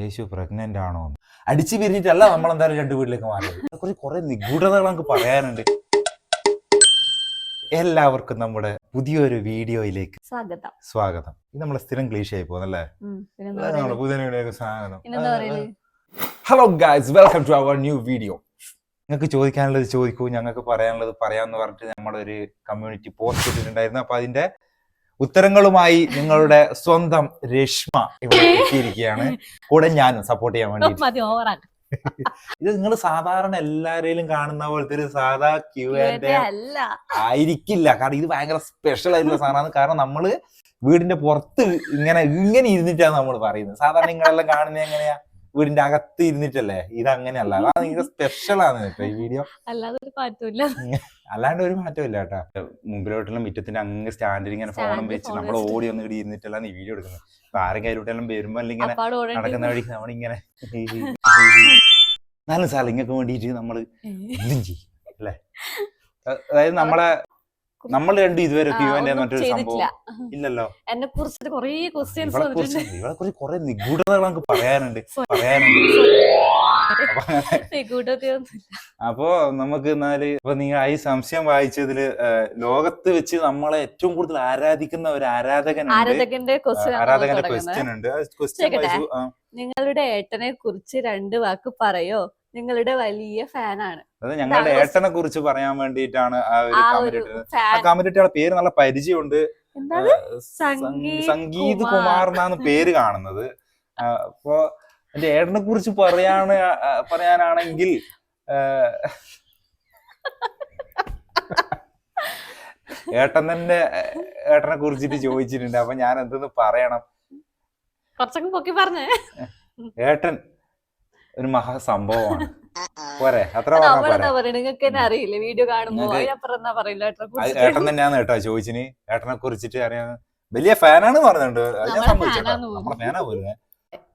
യേശു pregnant ആണോ എന്ന്. അടിച്ചു പിരിഞ്ഞിട്ടല്ല നമ്മൾ എന്തായാലും രണ്ട് വീട്ടിലേക്ക് മാറിയത്. കുറച്ച് കുറെ നിഗൂഢതകൾ നമുക്ക് പറയാനുണ്ട്. എല്ലാവർക്കും നമ്മുടെ പുതിയൊരു വീഡിയോയിലേക്ക് സ്വാഗതം. സ്വാഗതം. ഇത് നമ്മളെ സ്ഥിരം ക്ലീശയായി പോകുന്നല്ലേ? പുതിയ വീഡിയോയിലേക്ക് സ്വാഗതം? Hello guys welcome to our new video നിങ്ങൾക്ക് ചോദിക്കാനുള്ളത് ചോദിക്കൂ ഞങ്ങൾക്ക് പറയാനുള്ളത് പറയാമെന്ന് പറഞ്ഞിട്ട് നമ്മളൊരു കമ്മ്യൂണിറ്റി പോസ്റ്റ് ഇട്ടിട്ടുണ്ടായിരുന്നു. അപ്പൊ അതിന്റെ ഉത്തരങ്ങളുമായി നിങ്ങളുടെ സ്വന്തം രശ്മ ഇവിടെ എത്തിയിരിക്കുകയാണ്. കൂടെ ഞാനും സപ്പോർട്ട് ചെയ്യാൻ വേണ്ടി ഇത് നിങ്ങൾ സാധാരണ എല്ലാവരെയും കാണുന്ന പോലത്തെ ഒരു സാധാ ക്യൂ ആൻഡ് ആയിരിക്കില്ല. കാരണം ഇത് ഭയങ്കര സ്പെഷ്യൽ ആയിട്ടുള്ള സാധനമാണ്. കാരണം നമ്മൾ വീടിന്റെ പുറത്ത് ഇങ്ങനെ ഇങ്ങനെ ഇരുന്നിട്ടാണ് നമ്മൾ പറയുന്നത്. സാധാരണ നിങ്ങളെല്ലാം കാണുന്നത് എങ്ങനെയാ? വീടിന്റെ അകത്ത് ഇരുന്നിട്ടല്ലേ? ഇത് അങ്ങനെയല്ല അതാണ് സ്പെഷ്യൽ ആണ് കേട്ടോ ഈ വീഡിയോ അല്ലാതെ ഒരു മാറ്റമില്ല അല്ലാണ്ട് ഒരു മാറ്റമില്ല കേട്ടോ. മുമ്പിലോട്ടുള്ള മുറ്റത്തിന്റെ അങ്ങ് സ്റ്റാൻഡിൽ ഇങ്ങനെ ഫോണും വെച്ച് നമ്മൾ. ഓടി ഒന്ന് ഇടി ഇരുന്നിട്ടല്ല ഈ വീഡിയോ എടുക്കുന്നത്. ആരും കയ്യിലോട്ടെല്ലാം വരുമ്പോ അല്ലെങ്കിൽ ഇങ്ങനെ നടക്കുന്ന വഴി നമ്മളിങ്ങനെ നല്ല സാർ ഇങ്ങക്ക് വേണ്ടിയിട്ട് നമ്മൾ എന്തും ചെയ്യും അല്ലേ? അതായത് നമ്മളെ നമ്മൾ രണ്ടും ഇതുവരെ മറ്റൊരു സംഭവം ഇല്ലല്ലോ. എന്നെ കുറിച്ചിട്ട് കൊറേ ക്വസ്റ്റ്യൻസ് ഇവളെ കുറിച്ച് കുറെ നിഗൂഢതകൾ നമുക്ക് പറയാനുണ്ട് പറയാനുണ്ട്. അപ്പൊ നമുക്ക് എന്നാൽ ഇപ്പൊ നിങ്ങൾ ഈ സംശയം വായിച്ചതിൽ ലോകത്ത് വെച്ച് നമ്മളെ ഏറ്റവും കൂടുതൽ ആരാധിക്കുന്ന ഒരു ആരാധകൻ ആരാധകന്റെ ക്വസ്റ്റ്യൻ ആരാധകന്റെ ക്വസ്റ്റ്യൻ ഉണ്ട്. ക്വസ്റ്റ്യൻ? നിങ്ങളുടെ ഏട്ടനെ കുറിച്ച് രണ്ട് വാക്ക് പറയോ? നിങ്ങളുടെ വലിയ ഫാനാണ്. അത് ഞങ്ങളുടെ ഏട്ടനെ കുറിച്ച് പറയാൻ വേണ്ടിയിട്ടാണ് ആ ഒരു ആ കമന്റ് ഇട്ടത്. ആ ഫാൻ. കമന്റ് ഇട്ട പേര് നല്ല പരിചയമുണ്ട്. സംഗീത് കുമാർ. എന്നാണ് പേര് കാണുന്നത്. അപ്പോ എന്റെ ഏട്ടനെ കുറിച്ച് പറയാണ് പറയാനാണെങ്കിൽ ഏട്ടൻ തന്നെ ഏട്ടനെ കുറിച്ചിട്ട് ചോദിച്ചിട്ടുണ്ട്. അപ്പൊ ഞാൻ എന്തെന്ന് പറയണം? കുറച്ചൊക്കെ പൊക്കി പറഞ്ഞേ. ഏട്ടൻ ഒരു പോരെ അത്ര പറഞ്ഞാ പോരെ. തന്നെ അറിയില്ലേ? വീഡിയോ കാണുമ്പോ ഏട്ടൻ തന്നെയാണ് കേട്ടോ ചോദിച്ചിന്. ഏട്ടനെ കുറിച്ചിട്ട് അറിയാൻ വലിയ ഫാനാണ് പറഞ്ഞിട്ടുണ്ട്. നമ്മളെ ഫാനാ പോലും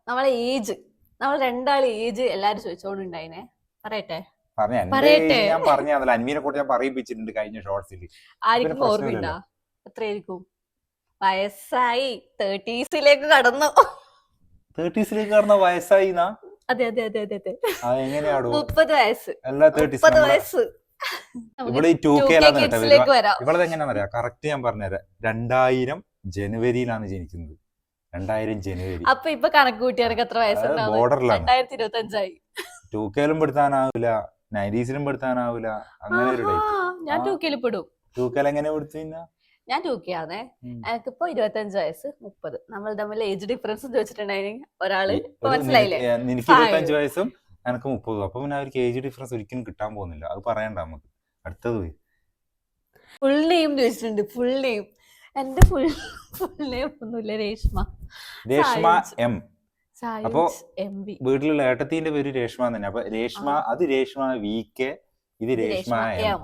നമ്മളെ ഏജ്. നമ്മൾ രണ്ടാൾ ഏജ് എല്ലാരും ചോദിച്ചോണ്ടുണ്ടായിനെ. പറയട്ടെ. പറയട്ടെ. ഞാൻ പറഞ്ഞ അതല്ല അന്മീനെ കൂടെ ഞാൻ പറയിപ്പിച്ചിട്ടുണ്ട് കഴിഞ്ഞ ഷോർട്സിൽ ആർക്കും. ഓർമ്മയുണ്ടോ? എത്രയായിരിക്കും? വയസ്സായി. തേർട്ടീസിലേക്ക് കടന്നു. തേർട്ടീസിലേക്ക് കടന്ന വയസ്സായി അതെ അതെ അതെ അതെ അതെ. മുപ്പത് വയസ്സ്. മുപ്പത് വയസ്സ്. ഇവിടെ ടൂ 2K കെയിലാണ് കേട്ടോ kidsലേക്ക് വരാം. ഇവളത് എങ്ങനെയാണെന്ന് അറിയാം? കറക്റ്റ് ഞാൻ പറഞ്ഞുതരാം. രണ്ടായിരം ജനുവരിയിലാണ് ജനിക്കുന്നത്. രണ്ടായിരം ജനുവരി. അപ്പൊ ഇപ്പൊ കണക്ക് കൂട്ടിയാർക്ക് എത്ര വയസ്സുണ്ടാവും ബോർഡറിലാണ് രണ്ടായിരത്തി ഇരുപത്തി അഞ്ചായി ടൂ കെയിലും പെടുത്താനാവില്ല നയന്റീസിലും പെടുത്താനാവില്ല അങ്ങനെ ഒരു ഞാൻ. ടൂ കെയിൽ പെടും. ടൂ കെയിൽ എങ്ങനെ പെടുത്തു ഞാൻ ടൂ കെ ആണേ. എനിക്കിപ്പോ ഇരുപത്തഞ്ച് വയസ്സ് മുപ്പത്. നമ്മൾ തമ്മിൽ ഏജ് ഡിഫറൻസ് ചോദിച്ചിട്ടുണ്ടായിരുന്നു ഒരാൾ മനസ്സിലായില്ലേ? എനിക്ക്. ഇരുപത്തഞ്ച് വയസ്സും എനിക്ക് മുപ്പതും. അപ്പൊ പിന്നെ അവർക്ക് ഏജ് ഡിഫറൻസ് ഒരിക്കലും കിട്ടാൻ പോകുന്നില്ല. അത് പറയണ്ട നമുക്ക്. അടുത്തത് പോയി. ഫുൾ നെയിം ചോദിച്ചിട്ടുണ്ട്. ഫുൾ നെയിം എന്റെ ഫുൾ ഫുൾ നെയിം ഒന്നുമില്ല. രേഷ്മ. രേഷ്മ എം അപ്പോ വീട്ടിലുള്ള ഏട്ടത്തിന്റെ പേര് രേഷ്മ തന്നെ. അപ്പൊ രേഷ്മ അത് രേഷ്മ വി കെ ഇത് രേഷ്മ എം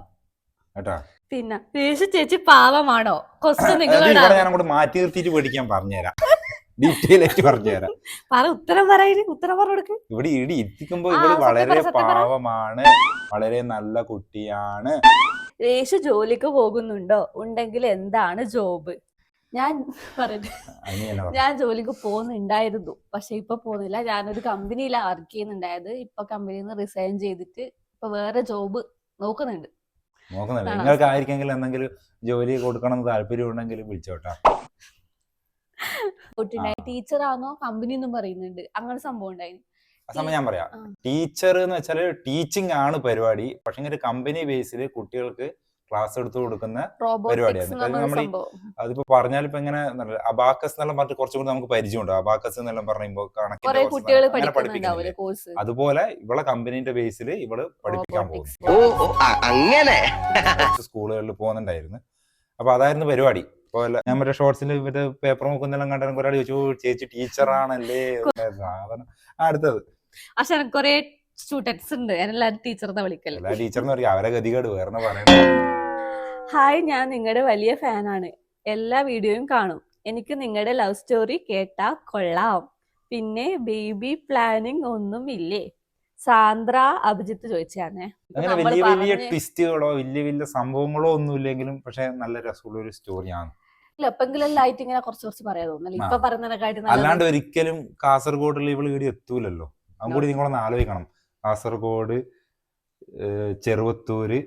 കേട്ടോ? പിന്നെ രേഷ ചേച്ചി പാവമാണോ? ക്വസ്റ്റ്യൻ നിങ്ങളോട് അങ്ങോട്ട് മാറ്റി നിർത്തിയിട്ട് പഠിക്കാൻ പറഞ്ഞുതരാം. ഡീറ്റെയിൽ ആയിട്ട് പറഞ്ഞുതരാം. പറ ഉത്തരം പറയില്ല ഉത്തരം പറഞ്ഞു ഇവിടെ ഇടി എത്തിക്കുമ്പോ ഇവർ ഇവൾ വളരെ പാവമാണ്. വളരെ നല്ല കുട്ടിയാണ്. രേഷു ജോലിക്ക് പോകുന്നുണ്ടോ? ഉണ്ടെങ്കിൽ എന്താണ് ജോബ്? ഞാൻ പറയട്ടെ. പറഞ്ഞു ഞാൻ ജോലിക്ക് പോകുന്നുണ്ടായിരുന്നു. പക്ഷെ ഇപ്പൊ പോകുന്നില്ല. ഞാനൊരു കമ്പനിയിലാണ് വർക്ക് ചെയ്യുന്നുണ്ടായത്. ഇപ്പൊ കമ്പനിയിൽ നിന്ന് റിസൈൻ ചെയ്തിട്ട് ഇപ്പൊ വേറെ ജോബ് നോക്കുന്നുണ്ട്. നോക്കുന്നില്ല? നിങ്ങൾക്ക് ആർക്കെങ്കിലും എന്തെങ്കിലും ജോലി കൊടുക്കണം എന്ന് താല്പര്യം ഉണ്ടെങ്കിൽ വിളിച്ചോട്ടാ. ടീച്ചർ ആണോ കമ്പനി എന്നും പറയുന്നുണ്ട്. അങ്ങനെ സംഭവം ഉണ്ടായി ആ സമയം ഞാൻ പറയാം. ടീച്ചർ എന്ന് വെച്ചാൽ ടീച്ചിങ് ആണ് പരിപാടി. പക്ഷെ ഒരു കമ്പനി ബേസിൽ കുട്ടികൾക്ക് ക്ലാസ് എടുത്തു കൊടുക്കുന്ന റോബോട്ടിക്സ് പരിപാടിയാണ്. അത് അതിപ്പോ പറഞ്ഞാൽ ഇപ്പൊ എങ്ങനെ അബാക്കസ് എന്നെല്ലാം പറഞ്ഞിട്ട് കുറച്ചും കൂടി നമുക്ക് പരിചയമുണ്ട്. അബാക്കസ് എന്നെല്ലാം പറയുമ്പോൾ അതുപോലെ ഇവളെ കമ്പനീന്റെ ബേസിൽ ഇവൾ പഠിപ്പിക്കാൻ പോകും അങ്ങനെ? സ്കൂളുകളിൽ പോകുന്നുണ്ടായിരുന്നു. അപ്പൊ അതായിരുന്നു പരിപാടി. പോലെ ഞാൻ മറ്റേ ഷോർട്സിൽ മറ്റേ പേപ്പർ നോക്കുന്നെല്ലാം കണ്ടാലും ഒരാൾ ചോദിച്ചു "ഓ, ചേച്ചി ടീച്ചറാണല്ലേ സാധനം. അടുത്തത്. അച്ഛൻ കുറെ സ്റ്റുഡൻസ് ഉണ്ട്. എല്ലാരും ടീച്ചറിനെ വിളിക്കൽ. എല്ലാ ടീച്ചറിന് പറയും അവരെ ഗതികേട് വേറെ പറയണ ഹായ് ഞാൻ നിങ്ങളുടെ വലിയ ഫാനാണ്. എല്ലാ വീഡിയോയും കാണും. എനിക്ക് നിങ്ങളുടെ ലവ് സ്റ്റോറി കേട്ടാ കൊള്ളാം. പിന്നെ ബേബി പ്ലാനിങ് ഒന്നും ഇല്ലേ സാന്ദ്ര അഭിജിത്ത് ചോദിച്ചാണേ അങ്ങനെ വലിയ വലിയ ട്വിസ്റ്റുകളോ വലിയ വലിയ സംഭവങ്ങളോ ഒന്നും ഇല്ലെങ്കിലും പക്ഷെ നല്ല രസമുള്ള ഒരു സ്റ്റോറിയാണ് ആയിട്ട് ഇങ്ങനെ കുറച്ച് കുറച്ച് പറയാൻ തോന്നുന്നില്ല. ഇപ്പൊ. പറയുന്നതിനെക്കാട്ടി അല്ലാണ്ട് ഒരിക്കലും കാസർഗോഡ് ഇവൾ ഇവിടെ എത്തൂലല്ലോ. അതും കൂടി നിങ്ങളൊന്ന് ആലോചിക്കണം. കാസർഗോഡ് ചെറുവത്തൂര്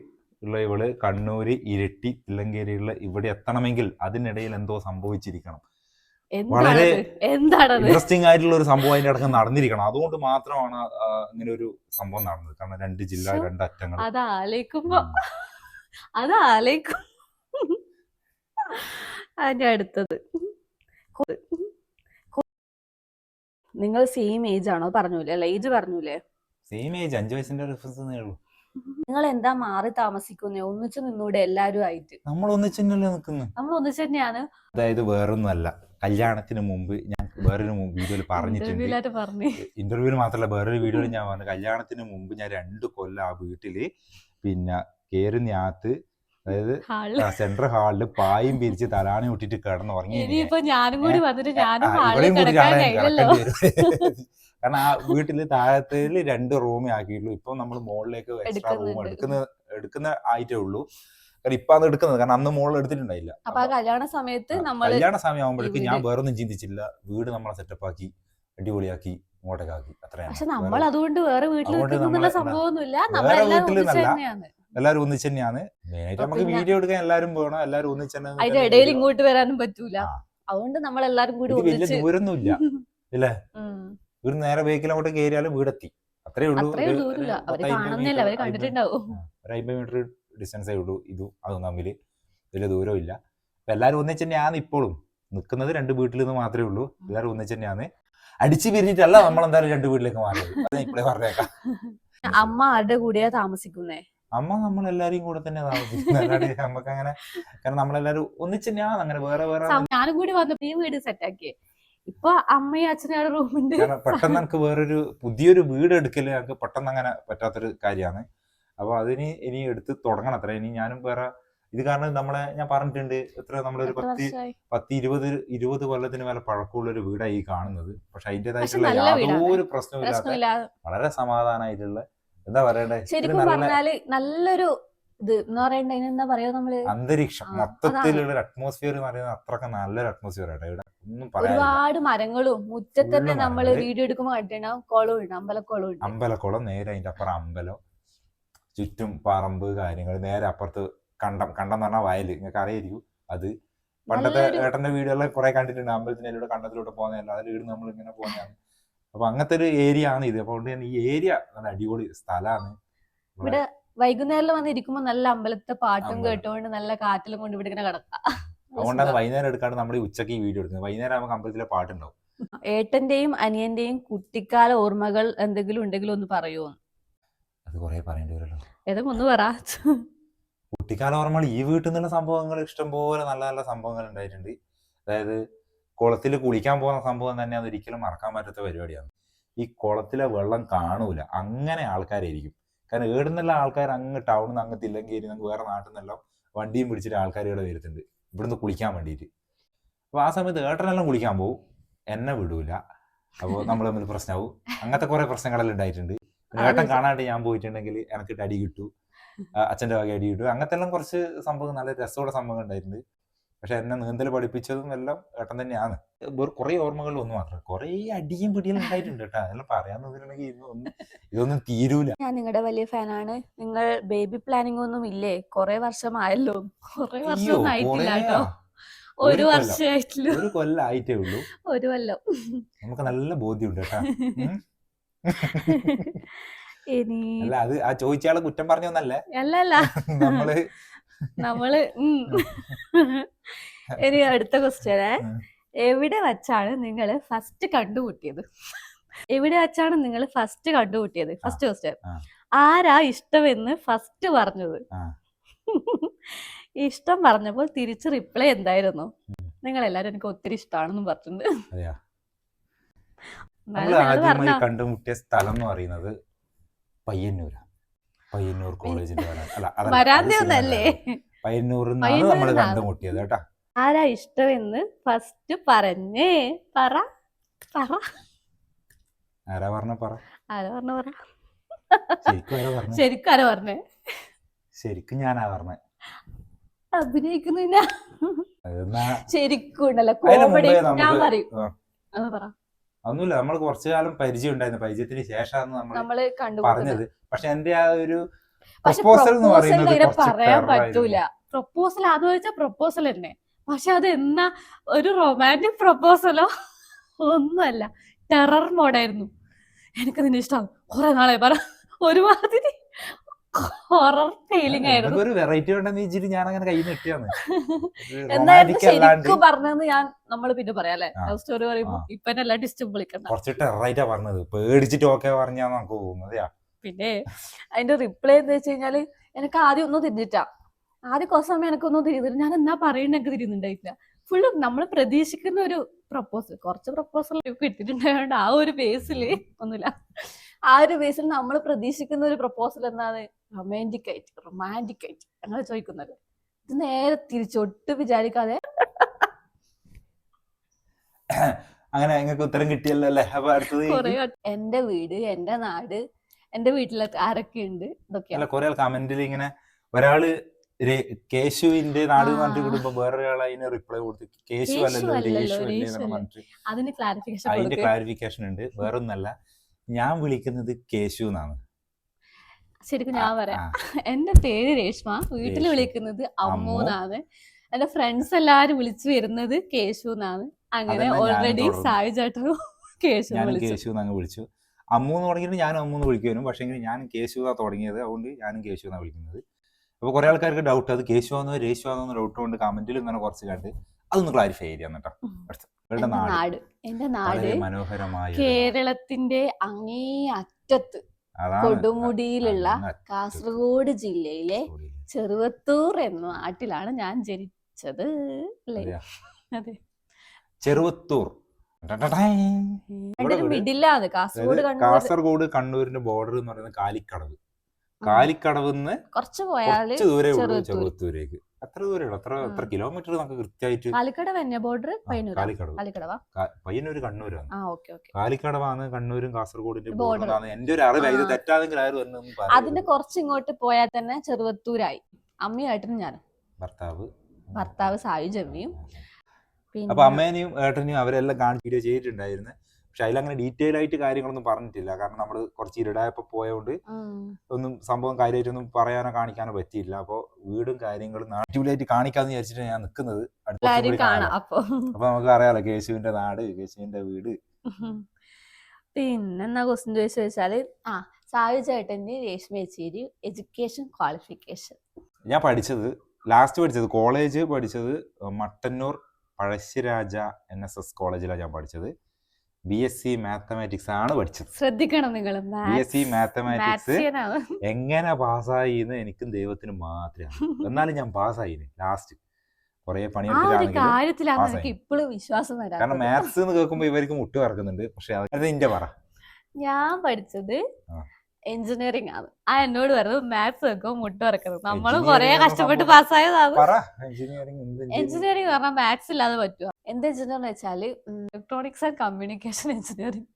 ഉള്ള ഇവൾ കണ്ണൂര് ഇരട്ടി തില്ലങ്കേരിയുള്ള ഇവിടെ എത്തണമെങ്കിൽ അതിനിടയിൽ എന്തോ സംഭവിച്ചിരിക്കണം. വളരെ ഇൻട്രസ്റ്റിംഗ് ആയിട്ടുള്ള ഒരു സംഭവം അതിന്റെ അടക്കം നടന്നിരിക്കണം. അതുകൊണ്ട് മാത്രമാണ് ഇങ്ങനെ ഒരു സംഭവം നടന്നത്. കാരണം രണ്ട് ജില്ല രണ്ട് അറ്റങ്ങൾ. അത് ആലോചിക്കുമ്പോ അത് ആലോചിക്കും അതിന്റെ അടുത്തത്. നിങ്ങൾ സെയിം ഏജ് ആണോ? പറഞ്ഞൂലേ? അല്ല? ഏജ് പറഞ്ഞൂലേ? സെയിം ഏജ് അഞ്ചു വയസ്സിന്റെ ഡിഫറൻസ് ഉള്ളൂ. നിങ്ങൾ എന്താ മാറി താമസിക്കുന്നേ? ഒന്നിച്ച് നിന്നൂടെ എല്ലാരും ആയിട്ട്. നമ്മൾ ഒന്നിച്ചല്ലേ നിൽക്കുന്നത് നമ്മൾ ഒന്നിച്ച് തന്നെയാണ്. അതായത് വേറൊന്നുമല്ല. കല്യാണത്തിന് മുമ്പ് ഞാൻ വേറൊരു വീഡിയോയിൽ പറഞ്ഞിട്ടുണ്ട്. ഇന്റർവ്യൂവിൽ മാത്രമല്ല വേറൊരു വീഡിയോയിൽ ഞാൻ പറഞ്ഞു കല്യാണത്തിന് മുമ്പ് ഞാൻ രണ്ട് കൊല്ലം ആ വീട്ടിൽ പിന്നെ കേറുന്നകത്ത് അതായത് ഹാളിൽ സെൻട്രൽ ഹാളിൽ പായും പിരിച്ച് തലാണി വിട്ടിട്ട് കിടന്നുറങ്ങി ഇനിയിപ്പോ ഞാനും കൂടി വന്നിട്ട് ഞാനും കിടക്കേണ്ടി വരും. കാരണം ആ വീട്ടിൽ താഴത്തിൽ രണ്ട് റൂമേ ആക്കിയിട്ടുള്ളൂ. ഇപ്പൊ നമ്മൾ മുകളിലേക്ക് എക്സ്ട്രാ റൂം എടുക്കുന്ന എടുക്കുന്ന ആയിട്ടേ ഉള്ളൂ. കാരണം ഇപ്പൊ അത് എടുക്കുന്നത് കാരണം അന്ന് മോളിൽ എടുത്തിട്ടുണ്ടായില്ല. അപ്പൊ കല്യാണ സമയത്ത് നമ്മൾ കല്യാണ സമയം ആകുമ്പോഴേക്കും ഞാൻ. വേറൊന്നും ചിന്തിച്ചില്ല. വീട് നമ്മളെ സെറ്റപ്പ് ആക്കി അടിപൊളിയാക്കി ഇങ്ങോട്ടേക്കാക്കി അത്രയാണ്. പക്ഷെ നമ്മൾ അതുകൊണ്ട് വേറെ വീട്ടിൽ സംഭവമൊന്നുമില്ല. വേറെ തന്നെയാണ്. എല്ലാരും ഒന്നിച്ച് തന്നെയാണ്. മെയിനായിട്ട് നമുക്ക് വീഡിയോ എടുക്കാൻ എല്ലാരും പോകണം എല്ലാരും ഒന്നിച്ച് തന്നെ അതിന്റെ ഇടയിൽ ഇങ്ങോട്ട് വരാനും പറ്റൂല. അതുകൊണ്ട് നമ്മൾ എല്ലാരും കൂടി വലിയ ഒന്നിച്ച് ദൂരൊന്നുമില്ല ഇല്ലേ? വീട് നേരെ ബേക്കിൽ അങ്ങോട്ട് കയറിയാലും വീടെത്തി. അത്രേ ഉള്ളൂ. ഒരു- അവർ മീറ്റർ, ഒരു ഡിസ്റ്റൻസേ ഉള്ളൂ. ഇതും അതും തമ്മിൽ വലിയ ദൂരമില്ല. അപ്പൊ എല്ലാരും ഒന്നിച്ച് തന്നെയാണ് ഇപ്പോഴും. നിൽക്കുന്നത് രണ്ട് വീട്ടിൽ നിന്ന് മാത്രമേ ഉള്ളൂ. എല്ലാരും ഒന്നിച്ച് തന്നെയാണ്. അടിച്ചു പിരിഞ്ഞിട്ടല്ല നമ്മൾ എന്തായാലും രണ്ട് വീട്ടിലേക്ക് മാറിയത് അത് ഇപ്പോഴേ പറഞ്ഞേക്കാം. അമ്മ ആരുടെ കൂടെയാ താമസിക്കുന്നേ? അമ്മ നമ്മൾ എല്ലാരെയും കൂടെ തന്നെ താമസിക്കുന്നത്. നമുക്ക് അങ്ങനെ കാരണം നമ്മളെല്ലാരും ഒന്നിച്ച് തന്നെയാണ്. അങ്ങനെ വേറെ വേറെ ഞാനും കൂടി വന്നപ്പോ ഈ വീട് സെറ്റാക്കിയേ ഇപ്പൊ അമ്മയും അച്ഛനും റൂമുണ്ട്. പെട്ടെന്ന് എനിക്ക് വേറൊരു പുതിയൊരു വീട് എടുക്കൽ ഞങ്ങൾക്ക് പെട്ടെന്ന് അങ്ങനെ പറ്റാത്തൊരു കാര്യമാണ്. അപ്പൊ അതിന് ഇനി എടുത്ത് തുടങ്ങണം അത്ര. ഇനി ഞാനും വേറെ ഇത് കാരണം നമ്മളെ ഞാൻ പറഞ്ഞിട്ടുണ്ട് എത്ര നമ്മളൊരു പത്ത് പത്ത് ഇരുപത് ഇരുപത് കൊല്ലത്തിന് മേലെ പഴക്കമുള്ള ഒരു വീടായി ഈ കാണുന്നത്. പക്ഷെ അതിന്റെതായിട്ടുള്ള വീടാണ്. യാതൊരു പ്രശ്നമില്ലാത്ത വളരെ സമാധാനമായിട്ടുള്ള എന്താ പറയണ്ടേ? ഇത്തിരി ശരിക്കും പറഞ്ഞാൽ നല്ലൊരു ഇത് എന്ന് പറയണ്ട? എന്താ പറയാ നമ്മൾ? അന്തരീക്ഷം. മൊത്തത്തിലുള്ള അറ്റ്മോസ്ഫിയർ എന്ന് പറയുന്നത് അത്രയ്ക്ക് നല്ലൊരു അറ്റ്മോസ്ഫിയർ ആട്ടോ ഇവിടെ. ഒരുപാട് മരങ്ങളും മുറ്റത്ത് തന്നെ നമ്മൾ വീഡിയോ എടുക്കുമ്പോ കണ്ടിട്ടുണ്ടാവും കുളവും ഉണ്ട് അമ്പലക്കുളം ഉണ്ട്. അമ്പലക്കുളം നേരെ അതിന്റെ അപ്പുറം അമ്പലം. ചുറ്റും പറമ്പ് കാര്യങ്ങൾ നേരെ അപ്പുറത്ത് കണ്ടം. കണ്ടം എന്ന് പറഞ്ഞാൽ വയൽ. നിങ്ങൾക്ക് അറിയായിരിക്കും അത്. പണ്ടത്തെ ഏട്ടന്റെ വീടുകളിൽ കുറെ കണ്ടിട്ടുണ്ട്. അമ്പലത്തിനൂടെ കണ്ടത്തിലൂടെ പോകുന്നതല്ല. അതിൽ വീട് നമ്മൾ ഇങ്ങനെ പോകുന്നതാണ്. അപ്പൊ അങ്ങനത്തെ ഒരു ഏരിയ ആണ് ഇത്. അപ്പൊ അതുകൊണ്ട് ഈ ഏരിയ നല്ല അടിപൊളി സ്ഥലമാണ്. ഇവിടെ വൈകുന്നേരം വന്ന് ഇരിക്കുമ്പോ നല്ല അമ്പലത്തെ പാട്ടും കേട്ടുകൊണ്ട് കേട്ടോണ്ട് നല്ല കാറ്റിലും കൊണ്ട് ഇവിടെ ഇങ്ങനെ കിടക്കാം. അതുകൊണ്ടാണ് വൈകുന്നേരം എടുക്കാണ്ട് നമ്മൾ ഈ ഉച്ചയ്ക്ക് ഈ വീഡിയോ എടുക്കുന്നത്. വൈകുന്നേരം ആകുമ്പോൾ അമ്പലത്തിലെ പാട്ടുണ്ടാവും. ഏട്ടന്റെയും അനിയന്റെയും കുട്ടിക്കാല ഓർമ്മകൾ എന്തെങ്കിലും ഉണ്ടെങ്കിലും ഒന്ന് പറയുമോ അത് കുറെ പറയേണ്ടി വരുമല്ലോ. ഏതൊക്കെ ഒന്ന് പറ. കുട്ടിക്കാല ഓർമ്മകൾ ഈ വീട്ടിൽ നിന്നുള്ള സംഭവങ്ങൾ ഇഷ്ടംപോലെ നല്ല നല്ല സംഭവങ്ങൾ ഉണ്ടായിട്ടുണ്ട്. അതായത് കുളത്തിൽ കുളിക്കാൻ പോകുന്ന സംഭവം തന്നെ അത് ഒരിക്കലും മറക്കാൻ പറ്റാത്ത പരിപാടിയാണ്. ഈ കുളത്തിലെ വെള്ളം കാണൂല. അങ്ങനെ ആൾക്കാരായിരിക്കും. കാരണം ഏടുന്നുള്ള ആൾക്കാർ അങ്ങ് ടൗണിൽ നിന്ന് അങ്ങ് തില്ലങ്കേരി നമുക്ക് വേറെ നാട്ടിൽ നിന്നെല്ലാം വണ്ടിയും പിടിച്ചിട്ട് ആൾക്കാർ ഇവിടെ വരുന്നുണ്ട്. ഇവിടുന്ന് കുളിക്കാൻ വേണ്ടിയിട്ട് അപ്പോൾ ആ സമയത്ത് ഏട്ടനെല്ലാം കുളിക്കാൻ പോകും എന്നെ വിടൂല. അപ്പോൾ നമ്മൾ തമ്മിൽ പ്രശ്നമാവും അങ്ങനത്തെ കുറേ പ്രശ്നങ്ങളെല്ലാം ഉണ്ടായിട്ടുണ്ട്. ഏട്ടൻ കാണാണ്ട് ഞാൻ പോയിട്ടുണ്ടെങ്കിൽ എനിക്ക് അടി കിട്ടു. അച്ഛന്റെ അച്ഛന്റെ വക അടി കിട്ടു. അങ്ങനത്തെ എല്ലാം കുറച്ച് സംഭവം നല്ല രസമുള്ള സംഭവം ഉണ്ടായിട്ടുണ്ട്. പക്ഷെ എന്നെ നീന്തൽ പഠിപ്പിച്ചതും എല്ലാം ഏട്ടൻ തന്നെയാണ്. വേറെ കുറെ ഓർമ്മകൾ ഒന്നും മാത്രം കുറെ അടിയും പിടിയും ഉണ്ടായിട്ടുണ്ട് കേട്ടോ. അതെല്ലാം പറയാന്നുണ്ടെങ്കിൽ ഇതൊന്നും ഇതൊന്നും തീരൂല. ഞാൻ നിങ്ങളുടെ വലിയ ഫാനാണ്. നിങ്ങൾ ബേബി പ്ലാനിങ് ഒന്നും ഇല്ലേ? കുറെ വർഷമായല്ലോ. കുറെ ആയിട്ടില്ല കേട്ടോ. ഒരു വർഷമായിട്ടില്ല. ഒരു കൊല്ലം ആയിട്ടേ ഉള്ളൂ. ഒരു കൊല്ലം. നമുക്ക് നല്ല ബോധ്യമുണ്ട് കേട്ടാ. ഇനി അല്ല അത് ആ ചോദിച്ചയാളെ കുറ്റം പറഞ്ഞൊന്നല്ലേ. അല്ല അല്ല നമ്മൾ നമ്മൾ ഇനി അടുത്ത ക്വസ്റ്റ്യൻ. എവിടെ വച്ചാണ് നിങ്ങൾ ഫസ്റ്റ് കണ്ടുമുട്ടിയത്? എവിടെ വച്ചാണ് നിങ്ങൾ ഫസ്റ്റ് കണ്ടുമുട്ടിയത്? First question. ആരാ ഇഷ്ടമെന്ന് ഫസ്റ്റ് പറഞ്ഞത്. ഇഷ്ടം പറഞ്ഞപ്പോൾ തിരിച്ച് റിപ്ലൈ എന്തായിരുന്നു? നിങ്ങൾ എല്ലാരും എനിക്ക് ഒത്തിരി ഇഷ്ടമാണെന്നും പറഞ്ഞിട്ടുണ്ട്. കണ്ടുമുട്ടിയ സ്ഥലം എന്ന് പറയുന്നത് പയ്യന്നൂരാ. പയ്യന്നൂർ വരാന്ത സിനിമ ഒന്നല്ലേ? നിന്നാണ് നമ്മൾ. കണ്ടുമുട്ടിയത് കേട്ടാ. ആരാ ഇഷ്ടമെന്ന് ഫസ്റ്റ് പറഞ്ഞേ. പറ പറ. ആരാ പറഞ്ഞ പറ? ആരാ പറഞ്ഞ പറ? ശരിക്കും ആരാ പറഞ്ഞേ? ശരിക്കും ഞാനാ പറഞ്ഞേ. അഭിനയിക്കുന്ന ശരിക്കും ഉണ്ടല്ലോ. കോമഡി. ഞാൻ പറയും. പറ. ഒന്നുമില്ല നമ്മൾ കുറച്ചു കാലം പരിചയം ഉണ്ടായിരുന്നു. പരിചയത്തിന് ശേഷമാണ് നമ്മൾ പറഞ്ഞത്. പക്ഷെ എന്റെ ആ ഒരു പ്രപ്പോസൽ എന്ന് പറയുന്നത് പറയാൻ പറ്റൂല. പ്രപ്പോസൽ അത് വെച്ചാൽ പ്രപ്പോസൽ തന്നെ പക്ഷെ അത് എന്നാ ഒരു റൊമാന്റിക് പ്രപ്പോസലോ ഒന്നുമല്ല. ടെറർ മോഡായിരുന്നു എനിക്ക് നിന്നെ ഇഷ്ടമാണ് കുറെ നാളെ പറ. ഒരുമാതിരി ഹൊറർ ഫീലിംഗ് ആയിരുന്നു. ഒരു വെറൈറ്റി ഉണ്ടെന്ന് വെച്ചിട്ട് ഞാൻ അങ്ങനെ കൈ നെട്ടിയാണ് എന്തായാലും ശരിക്കും പറഞ്ഞതെന്ന് ഞാൻ നമ്മൾ പിന്നെ പറയാം അല്ലെ? ലവ് സ്റ്റോറി പറയുമ്പോ ആ. ഇപ്പൊ എല്ലാ ഡിസ്റ്റും വിളിക്കണ്ട. കുറച്ച് ടെററായിട്ടാ പറഞ്ഞത്. പേടിച്ചിട്ട് ഓക്കെ പറഞ്ഞാ നമുക്ക് തോന്നുന്നത് പിന്നെ അതിന്റെ റിപ്ലൈ എന്താ വെച്ച് കഴിഞ്ഞാൽ എനിക്ക് ആദ്യം ഒന്നും തിരിഞ്ഞിട്ടാ ആദ്യം കുറച്ച് സമയം എനിക്കൊന്നും തിരിഞ്ഞിട്ട് ഞാൻ എന്നാ പറയുന്നത് എനിക്ക് തിരിയുന്നുണ്ടായിട്ടില്ല ഫുള്ള് നമ്മൾ പ്രതീക്ഷിക്കുന്ന ഒരു പ്രപ്പോസൽ കുറച്ച് പ്രപ്പോസൽ കിട്ടിയിട്ടുണ്ടായോണ്ട് ആ ഒരു ബേസിൽ ഒന്നുമില്ല. ആ ഒരു ബേസിൽ നമ്മൾ പ്രതീക്ഷിക്കുന്ന ഒരു പ്രപ്പോസൽ എന്നാണ് റൊമാന്റിക് ആയിട്ട് റൊമാന്റിക് ആയിട്ട് ഞങ്ങൾ ചോദിക്കുന്നത്. ഇത് നേരെ തിരിച്ചൊട്ട് വിചാരിക്കാതെ. അങ്ങനെ നിങ്ങൾക്ക് ഉത്തരം കിട്ടിയല്ലോ അല്ലേ? അപ്പൊ അടുത്തത് എന്റെ വീട് എന്റെ നാട് എന്റെ വീട്ടിലെ ആരൊക്കെ ഉണ്ട്? അല്ല ഇതൊക്കെയാണ് കുറെ കമന്റിൽ ഇങ്ങനെ ഒരാൾ കേശുവിന്റെ നാട് പറഞ്ഞിട്ട് കൂടുമ്പോ വേറൊരാൾ അതിന് റിപ്ലൈ കൊടുത്തു കേശു അല്ലല്ലോ അതിന് ക്ലാരിഫിക്കേഷൻ അതിന്റെ ക്ലാരിഫിക്കേഷൻ ഉണ്ട്. വേറൊന്നല്ല. ഞാൻ വിളിക്കുന്നത് കേശു എന്നാണ്. ശരിക്കും ഞാൻ പറയാം. എന്റെ പേര് രേഷ്മ. വീട്ടിൽ വിളിക്കുന്നത് അമ്മു. എന്നാണ്. എന്റെ ഫ്രണ്ട്സ് എല്ലാരും വിളിച്ചു വരുന്നത് കേശു എന്നാണ്. അങ്ങനെ ഓൾറെഡി. സായി ചേട്ടനും കേശു കേശു അങ്ങ് വിളിച്ചു. അമ്മു എന്ന് തുടങ്ങിയിട്ട് ഞാൻ അമ്മു എന്ന് വിളിക്കുവാനും. പക്ഷേ ഞാൻ കേശു എന്നാണ് തുടങ്ങിയത്. അതുകൊണ്ട് ഞാനും കേശു എന്നാണ് വിളിക്കുന്നത്. അപ്പൊ കുറെ ആൾക്കാർക്ക് ഡൗട്ട് അത് കേശു ആണോ രേശു ആണോ ഡൗട്ട് കൊണ്ട് കമന്റിൽ ഇങ്ങനെ കുറച്ച് കണ്ട് അതൊന്ന് ക്ലാരിഫൈ. അടുത്ത ഇവരുടെ എന്റെ നാട്. എന്റെ നാട് മനോഹരമായ. കേരളത്തിന്റെ അങ്ങേ അറ്റത്ത് കൊടുമുടിയിലുള്ള കാസർഗോഡ് ജില്ലയിലെ ചെറുവത്തൂർ എന്ന നാട്ടിലാണ് ഞാൻ ജനിച്ചത്. അല്ലേ? അതെ. ചെറുവത്തൂർ. മിഡിലാണ് കാസർഗോഡ് കാസർഗോഡ് കണ്ണൂരിന്റെ ബോർഡർ എന്ന് പറയുന്നത് കാലിക്കടവ്. കാലിക്കടവിന്ന് കുറച്ച് പോയാൽ ദൂരെ ചെറുവത്തൂരേക്ക്. അത്ര ദൂരമുള്ളൂ അത്ര എത്ര. കിലോമീറ്റർ നമുക്ക് കൃത്യമായിട്ട് കാലിക്കട ബോർഡർ പയ്യന്നൂർ കാലിക്കടവ്. പയ്യന്നൂര് കണ്ണൂരാണ്. കാലിക്കടവാണ് കണ്ണൂരും കാസർഗോഡിന്റെ ബോർഡറാണ് എന്റെ ഒരു അറിവ് ഇത്. തെറ്റാതെങ്കിൽ ആരും അതിന്റെ കുറച്ച് ഇങ്ങോട്ട് പോയാൽ തന്നെ ചെറുവത്തൂരായി. അമ്മയായിട്ടും ഞാൻ. ഭർത്താവ്. ഭർത്താവ് സായു ജമ്മിയും. അപ്പൊ അമ്മേനെയും ഏട്ടനെയും അവരെല്ലാം കാണി വീഡിയോ ചെയ്തിട്ടുണ്ടായിരുന്നു. പക്ഷെ അതിലങ്ങനെ ഡീറ്റെയിൽ ആയിട്ട് കാര്യങ്ങളൊന്നും പറഞ്ഞിട്ടില്ല. കാരണം നമ്മൾ കുറച്ച് ഇരുടായപ്പോ പോയതുകൊണ്ട്. ഒന്നും സംഭവം കാര്യമായിട്ടൊന്നും പറയാനോ കാണിക്കാനോ പറ്റിയില്ല. അപ്പോൾ വീടും കാര്യങ്ങളും അടിപൊളിയായിട്ട് കാണിക്കാന്ന് വിചാരിച്ചിട്ട് ഞാൻ നിൽക്കുന്നത്. അപ്പൊ. നമുക്ക് അറിയാലോ കേശുവിന്റെ നാട് കേശുവിന്റെ വീട്. പിന്നെ ക്വസ്റ്റ്യൻ ചോദിച്ചു വെച്ചാൽ ആ സായു ചേട്ടന്റെ രേഷ്മ എഡ്യൂക്കേഷൻ ക്വാളിഫിക്കേഷൻ ഞാൻ പഠിച്ചത് ലാസ്റ്റ് പഠിച്ചത് കോളേജ് പഠിച്ചത് Mattannur Pazhassi Raja N S S കോളേജിലാണ് ഞാൻ പഠിച്ചത്. ബി എസ് സി മാത്തമാറ്റിക്സ് ആണ് പഠിച്ചത്. ശ്രദ്ധിക്കണം നിങ്ങൾ ബി എസ് സി മാത്തമാറ്റിക്സ് എങ്ങനെ പാസ്സായി എന്ന് എനിക്കും ദൈവത്തിനും മാത്രമാണ് എന്നാലും ഞാൻ പാസ്സായിന് ലാസ്റ്റ് കുറെ പണിയെടുത്തിട്ടാണെങ്കിലും പാസ്സായി. ഇപ്പോഴും വിശ്വാസം കാരണം മാത്സ് എന്ന് കേൾക്കുമ്പോൾ ഇവർക്ക് മുട്ട് പറക്കുന്നുണ്ട്. പക്ഷെ അത് നിന്റെ പറ. ഞാൻ പഠിച്ചത് എഞ്ചിനീയറിംഗ് ആണ്. ആ എന്നോട് പറഞ്ഞത് മാത്സ് വെക്കും മുട്ട വറക്കുന്നത് നമ്മൾ കൊറേ കഷ്ടപ്പെട്ട് പാസ്സായതാണ്. എഞ്ചിനീയറിംഗ് പറഞ്ഞാൽ മാത്സ് ഇല്ലാതെ പറ്റുമോ എന്ത് എഞ്ചിനീയർ വെച്ചാൽ ഇലക്ട്രോണിക്സ് ആൻഡ് കമ്മ്യൂണിക്കേഷൻ എഞ്ചിനീയറിംഗ്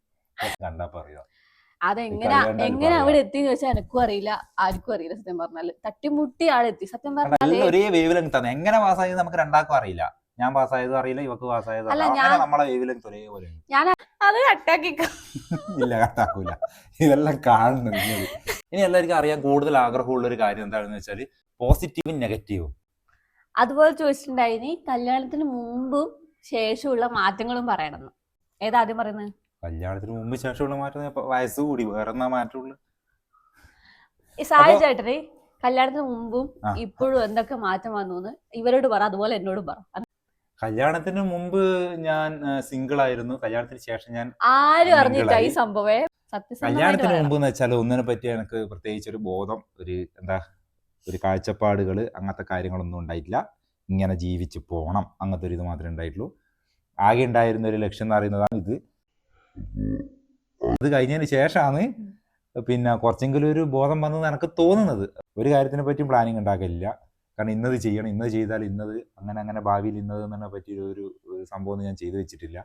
അതെങ്ങനെ എങ്ങനെ അവിടെ എത്തി എന്ന് ചോദിച്ചാൽ എനിക്കും അറിയില്ല ആർക്കും അറിയില്ല സത്യം പറഞ്ഞാൽ. തട്ടിമുട്ടി ആളെത്തി. സത്യം പറഞ്ഞാൽ ഒരേ വേവ് ലെങ്ത് ആണ്. എങ്ങനെ പാസ്സായത് നമുക്ക് രണ്ടാൾക്കും അറിയില്ല. ഞാൻ പാസ്സായതും അറിയില്ല ഇവക്ക് പാസ്സായതും നമ്മളെ വേവ് ലെങ്ത് ഒരേപോലെ ഞാൻ അത് ഇല്ല കട്ടാക്കൂല ഇതെല്ലാം കാണുന്നുണ്ട് ഇനി എല്ലാവർക്കും അറിയാൻ കൂടുതൽ ആഗ്രഹമുള്ള ഒരു കാര്യം എന്താണെന്ന് വെച്ചാൽ പോസിറ്റീവും നെഗറ്റീവും അതുപോലെ ചോദിച്ചിട്ടുണ്ടായിനി കല്യാണത്തിന് മുമ്പും ശേഷമുള്ള മാറ്റങ്ങളും പറയണം ഏതാ ആദ്യം പറയുന്നത്? കല്യാണത്തിന് മുമ്പ് ശേഷമുള്ള മാറ്റം വയസ്സ് കൂടി. വേറെ സാഹചര്യ മാറ്റമുള്ളു സായി കല്യാണത്തിന് മുമ്പും ഇപ്പോഴും എന്തൊക്കെ മാറ്റം വന്നു ഇവരോട് പറ അതുപോലെ എന്നോട് പറ. കല്യാണത്തിന് മുമ്പ് ഞാൻ സിംഗിൾ ആയിരുന്നു കല്യാണത്തിന് ശേഷം ഞാൻ ആരും അറിഞ്ഞില്ല ഈ mingle സംഭവേ. സത്യസന്ധമായിട്ട് കല്യാണത്തിന്. മുമ്പ് എന്ന് വെച്ചാൽ ഒന്നിനെ പറ്റി എനിക്ക് പ്രത്യേകിച്ച് ഒരു ബോധം ഒരു എന്താ ഒരു കാഴ്ചപ്പാടുകൾ അങ്ങനത്തെ കാര്യങ്ങളൊന്നും ഉണ്ടായിട്ടില്ല. ഇങ്ങനെ ജീവിച്ച് പോകണം അങ്ങനത്തെ ഒരു ഇത് മാത്രമേ ഉണ്ടായിട്ടുള്ളൂ. ആകെ ഉണ്ടായിരുന്ന ഒരു ലക്ഷ്യം എന്ന് പറയുന്നതാണ് ഇത്. അത് കഴിഞ്ഞതിന് ശേഷമാണ് പിന്നെ കുറച്ചെങ്കിലും ഒരു ബോധം വന്നത് എനിക്ക് തോന്നുന്നത്. ഒരു കാര്യത്തിനെ പറ്റിയും പ്ലാനിങ് ഉണ്ടാക്കലില്ല. കാരണം ഇന്നത് ചെയ്യണം ഇന്നത് ചെയ്താൽ ഇന്നത് അങ്ങനെ അങ്ങനെ ഭാവിയിൽ ഇന്നത് എന്നതിനെ പറ്റി ഒരു ഒരു സംഭവം ഞാൻ ചെയ്തു വെച്ചിട്ടില്ല.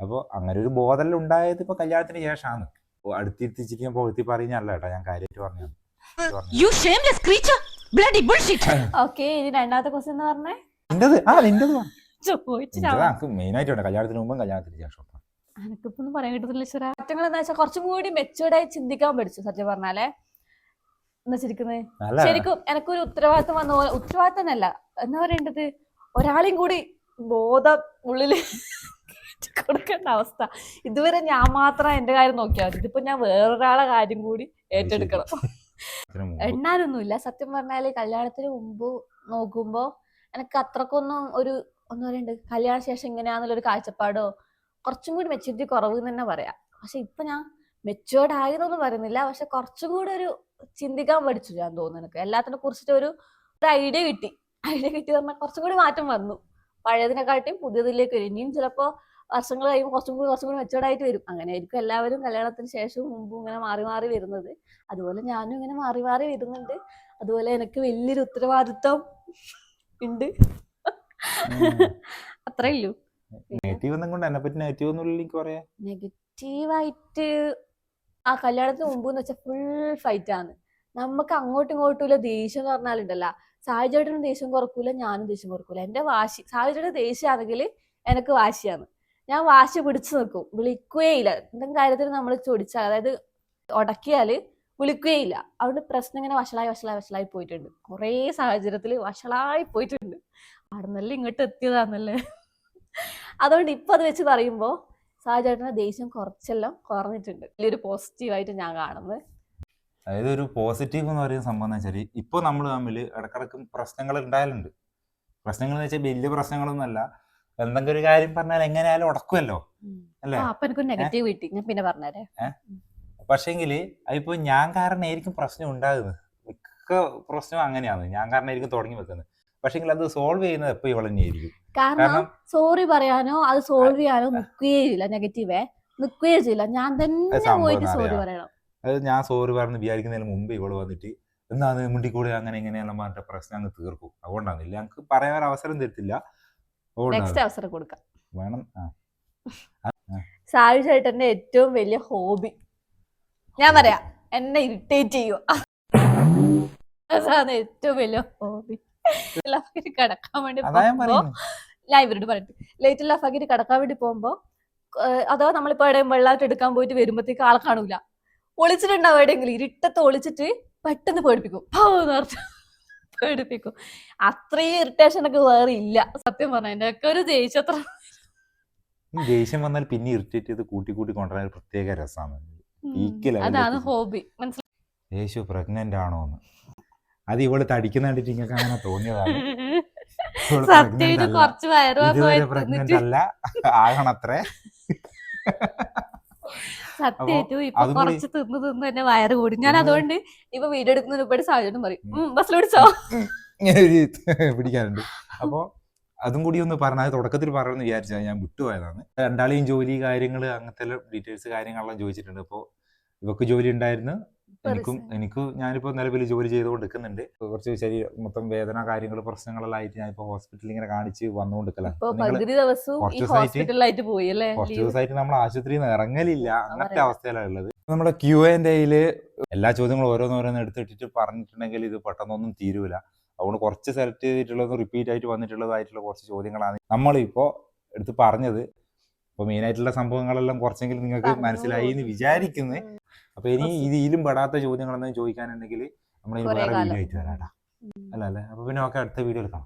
അപ്പോൾ അങ്ങനെ ഒരു ബോധം ഉണ്ടായത് ഇപ്പോൾ കല്യാണത്തിന് ശേഷമാണ്. അടുത്തിരുത്തിച്ചിട്ട് ഞാൻ പുകഴ്ത്തി പറയുന്നല്ല കേട്ടോ ഞാൻ കാര്യമായിട്ട് പറഞ്ഞു You bullshit okay bullshit! Okay ഇനി രണ്ടാമത്തെ ക്വസ്റ്റ്യൻ എന്ന് പറഞ്ഞേ? നിന്റത് ആ നിന്റത് വാ. ചോദിച്ചു നിന്റത് എനിക്ക് മെയിൻ ആയിട്ട് ഉണ്ട് കല്യാണത്തിന് മുമ്പും കല്യാണത്തിന് ശേഷം എനക്കിപ്പോ ഒന്നും പറയാൻ കിട്ടുന്നില്ല ഈശ്വരാ. മാറ്റങ്ങൾ എന്താ വെച്ചാൽ കുറച്ചും കൂടി മെച്ചൂർഡായി ചിന്തിക്കാൻ പഠിച്ചു സത്യം പറഞ്ഞാലേ. നല്ല ശരിക്കും എനക്കൊരു ഉത്തരവാദിത്തം വന്ന പോലെ ഉത്തരവാദിത്തം എന്നല്ല എന്താ പറയേണ്ടത്? ഒരാളെയും കൂടി ബോധം ഉള്ളിൽ കേറ്റി കൊടുക്കേണ്ട അവസ്ഥ. ഇതുവരെ ഞാൻ മാത്രം എന്റെ കാര്യം നോക്കിയാൽ മതി. ഇതിപ്പോ ഞാൻ വേറൊരാളെ കാര്യം കൂടി ഏറ്റെടുക്കണം. എണ്ണാനൊന്നുമില്ല. സത്യം പറഞ്ഞാൽ കല്യാണത്തിന് മുമ്പ് നോക്കുമ്പോ എനിക്ക് അത്രക്കൊന്നും ഒരു ഒന്ന് പറയണ്ട്? കല്യാണ ശേഷം ഇങ്ങനെയാന്നുള്ളൊരു കാഴ്ചപ്പാടോ കുറച്ചും കൂടി മെച്ചൂരിറ്റി കുറവ് എന്ന് തന്നെ പറയാം. പക്ഷെ ഇപ്പൊ ഞാൻ മെച്ചുവേർഡ് ആയെന്നൊന്നും പറയുന്നില്ല. പക്ഷെ കുറച്ചും കൂടി ഒരു ചിന്തിക്കാൻ പഠിച്ചു ഞാൻ തോന്നുന്നു എനിക്ക്. എല്ലാത്തിനെ കുറിച്ചിട്ട് ഒരു ഒരു ഐഡിയ കിട്ടി. ഐഡിയ കിട്ടി പറഞ്ഞാൽ കുറച്ചും കൂടി മാറ്റം വന്നു. പഴയതിനെക്കാട്ടിയും പുതിയതിലേക്ക് ഇനിയും ചിലപ്പോ വർഷങ്ങൾ കഴിയുമ്പോൾ കുറച്ചും കൂടി കുറച്ചും കൂടി മെച്ചുവേർഡ് ആയിട്ട് വരും. അങ്ങനെ ആയിരിക്കും എല്ലാവരും കല്യാണത്തിന് ശേഷവും മുമ്പും ഇങ്ങനെ മാറി മാറി വരുന്നത്. അതുപോലെ ഞാനും ഇങ്ങനെ മാറി മാറി വരുന്നുണ്ട്. അതുപോലെ എനിക്ക് വലിയൊരു ഉത്തരവാദിത്വം ഉണ്ട്. അത്രേ ഉള്ളൂ. നെഗറ്റീവ് ഒന്നും കൊണ്ട് എന്നെ പറ്റി നെഗറ്റീവ് ഒന്നും ഇല്ല എനിക്ക് പറയാം. നെഗറ്റീവായിട്ട് ആ കല്യാണത്തിന് മുമ്പ് എന്ന് വെച്ചാൽ ഫുൾ ഫൈറ്റ് ആണ്. നമുക്ക് അങ്ങോട്ടും ഇങ്ങോട്ടും ഇല്ല ദേഷ്യം എന്ന് പറഞ്ഞാലുണ്ടല്ല സാഹചര്യത്തിനും ദേഷ്യം കുറക്കൂല ഞാനും ദേഷ്യം കുറക്കൂല. എന്റെ വാശി സാഹചര്യം ദേഷ്യമാണെങ്കിൽ എനിക്ക് വാശിയാണ്. ഞാൻ വാശി പിടിച്ചു നിൽക്കും വിളിക്കുകയില്ല. എന്തെങ്കിലും കാര്യത്തിൽ നമ്മൾ ചോദിച്ചാൽ അതായത് ഉടക്കിയാൽ വിളിക്കുകയില്ല. അതുകൊണ്ട് പ്രശ്നം ഇങ്ങനെ വഷളായി വഷളായി വഷളായി പോയിട്ടുണ്ട്. കുറേ സാഹചര്യത്തിൽ വഷളായി പോയിട്ടുണ്ട്. അവിടെ നിന്നല്ലേ ഇങ്ങോട്ട് എത്തിയതാന്നല്ലേ. അതുകൊണ്ട് ഇപ്പൊ അത് വെച്ച് പറയുമ്പോൾ സാഹചര്യത്തിന് ദേഷ്യം കുറച്ചെല്ലാം കുറഞ്ഞിട്ടുണ്ട്. വലിയൊരു പോസിറ്റീവായിട്ട് ഞാൻ കാണുന്നത്. അതായത് ഒരു പോസിറ്റീവ് എന്ന് പറയുന്ന സംഭവം എന്ന് വെച്ചാൽ ഇപ്പോൾ നമ്മൾ തമ്മിൽ ഇടക്കിടക്ക് പ്രശ്നങ്ങൾ ഉണ്ടായാലുണ്ട്. പ്രശ്നങ്ങൾ എന്ന് വെച്ചാൽ വലിയ പ്രശ്നങ്ങളൊന്നുമല്ല. എന്തെങ്കിലും ഒരു കാര്യം പറഞ്ഞാൽ എങ്ങനെയാലും ഉടക്കുമല്ലോ. അല്ലേ? അപ്പൊ എനിക്കൊരു നെഗറ്റീവ് കിട്ടി. ഞാൻ പിന്നെ പറഞ്ഞേ പക്ഷേങ്കിൽ അതിപ്പോ ഞാൻ കാരണമായിരിക്കും പ്രശ്നം ഉണ്ടാകുന്നത്. മിക്ക പ്രശ്നം അങ്ങനെയാണ്. ഞാൻ കാരണമായിരിക്കും തുടങ്ങി വെക്കുന്നത്. പക്ഷെങ്കിൽ അത് സോൾവ് ചെയ്യുന്നത് എപ്പോ ഇവൾ തന്നെയായിരിക്കും കാരണം കാരണം സോറി പറയാനോ അത് സോൾവ് ചെയ്യാനോ നിൽക്കുകയേ ഇല്ല. നെഗറ്റീവേ നിൽക്കുകയേ ചെയ്യില്ല. ഞാൻ തന്നെ പോയിട്ട് സോറി. പറയണം. അത് ഞാൻ സോറി പറഞ്ഞ് വിചാരിക്കുന്നതിന് മുമ്പ് ഇവൾ വന്നിട്ട് എന്നാ മുണ്ടിക്കൂടെ അങ്ങനെ ഇങ്ങനെയെല്ലാം പറഞ്ഞിട്ട് പ്രശ്നം അങ്ങ് തീർക്കും. അതുകൊണ്ടാണ്. ഇല്ല ഞങ്ങൾക്ക് പറയാൻ അവസരം തരത്തില്ല. നെക്സ്റ്റ് അവസരം കൊടുക്കാം. വേണം. സായു ചേട്ടന്റെ ഏറ്റവും വലിയ ഹോബി. ഞാൻ പറയാം. എന്നെ ഇറിറ്റേറ്റ് ചെയ്യും അതാണ് ഏറ്റവും വലിയ ഹോബി. കിടക്കാൻ വേണ്ടി പോകുമ്പോ ഞാൻ ഇവരോട് പറയട്ടെ. ലേറ്റ് ലഫാക്കിട്ട് കിടക്കാൻ വേണ്ടി പോകുമ്പോ അഥവാ നമ്മളിപ്പോ എവിടെയും വെള്ളമായിട്ട് എടുക്കാൻ പോയിട്ട് വരുമ്പോഴത്തേക്ക് ആൾ കാണൂല. ഒളിച്ചിട്ടുണ്ടാവും എവിടെയെങ്കിലും. ഇരുട്ടത്ത് ഒളിച്ചിട്ട് പെട്ടെന്ന് പേടിപ്പിക്കും. "ഭൗ" എന്ന് അത്രയും ഇറിറ്റേഷൻ ഒക്കെ വേറെ ഇല്ല. സത്യം പറഞ്ഞ എന്റെ ഒക്കെ ഒരു ദേഷ്യത്ര ജയിച്ചം ദേഷ്യം വന്നാൽ പിന്നെ ഇറിറ്റേറ്റ് ചെയ്ത് കൂട്ടി കൂട്ടി കൊണ്ടുവരാൻ പ്രത്യേക രസമാണ് അതാണ് ഹോബി മനസ്സിലായി യേശു പ്രഗ്നന്റ് ആണോ എന്ന് അത് ഇവൾ തടിക്കുന്ന കണ്ടിട്ട് നിങ്ങൾക്ക് അങ്ങനെ തോന്നിയതാണ്. പ്രഗ്നന്റ് അല്ല. ആകണത്രേ. സത്യമായിട്ടും ഇപ്പൊ കുറച്ച് തിന്ന് തിന്ന് തന്നെ വയറ് കൂടി. ഞാൻ അതുകൊണ്ട് ഇപ്പൊ വീഡിയോ എടുക്കുന്ന ഒരുപാട് സാഹചര്യം പറയും. ബസ്സിൽ പിടിച്ചോ? പിടിക്കാറുണ്ട് അപ്പോ അതും കൂടി ഒന്ന് പറഞ്ഞാൽ തുടക്കത്തിൽ പറയണമെന്ന് വിചാരിച്ചാൽ ഞാൻ വിട്ടുപോയതാണ്. രണ്ടാളെയും ജോലി കാര്യങ്ങൾ അങ്ങനത്തെ ഡീറ്റെയിൽസ് കാര്യങ്ങളെല്ലാം ചോദിച്ചിട്ടുണ്ട്. അപ്പോൾ ഇവക്ക് ജോലി ഉണ്ടായിരുന്നു. എനിക്കും എനിക്ക് ഞാനിപ്പോൾ നിലവിൽ ജോലി ചെയ്തുകൊണ്ടിരിക്കുന്നുണ്ട്. കുറച്ച് ശരീരം മൊത്തം വേദന കാര്യങ്ങൾ പ്രശ്നങ്ങളെല്ലാം ആയിട്ട് ഞാനിപ്പോൾ ഹോസ്പിറ്റലിൽ ഇങ്ങനെ കാണിച്ച് വന്നുകൊണ്ടിരിക്കല. ഇപ്പൊ കുറച്ച് ദിവസമായിട്ട് കുറച്ച് നമ്മൾ ആശുപത്രിയിൽ നിന്ന് ഇറങ്ങലില്ല. അങ്ങനത്തെ അവസ്ഥയിലാണ് ഉള്ളത്. നമ്മുടെ ക്യു എന്റെ എല്ലാ ചോദ്യങ്ങളും ഓരോന്നോരോന്ന് എടുത്തിട്ടിട്ട് പറഞ്ഞിട്ടുണ്ടെങ്കിൽ ഇത് പെട്ടെന്നൊന്നും തീരൂല. അതുകൊണ്ട് കുറച്ച് സെലക്ട് ചെയ്തിട്ടുള്ളത് റിപ്പീറ്റ് ആയിട്ട് വന്നിട്ടുള്ളതായിട്ടുള്ള കുറച്ച് ചോദ്യങ്ങളാണ് നമ്മളിപ്പോൾ എടുത്ത് പറഞ്ഞത്. ഇപ്പൊ മെയിൻ ആയിട്ടുള്ള സംഭവങ്ങളെല്ലാം കുറച്ചെങ്കിലും നിങ്ങൾക്ക് മനസ്സിലായി എന്ന്. വിചാരിക്കുന്നത്. അപ്പൊ ഇനി ഇതിലും പെടാത്ത ചോദ്യങ്ങളെന്ന് ചോദിക്കാനുണ്ടെങ്കിൽ നമ്മൾ വേറെ. വീഡിയോ ആയിട്ട് വരാട്ടാ അല്ല അല്ലേ? അപ്പൊ പിന്നെ ഒക്കെ അടുത്ത വീഡിയോ കാണാം.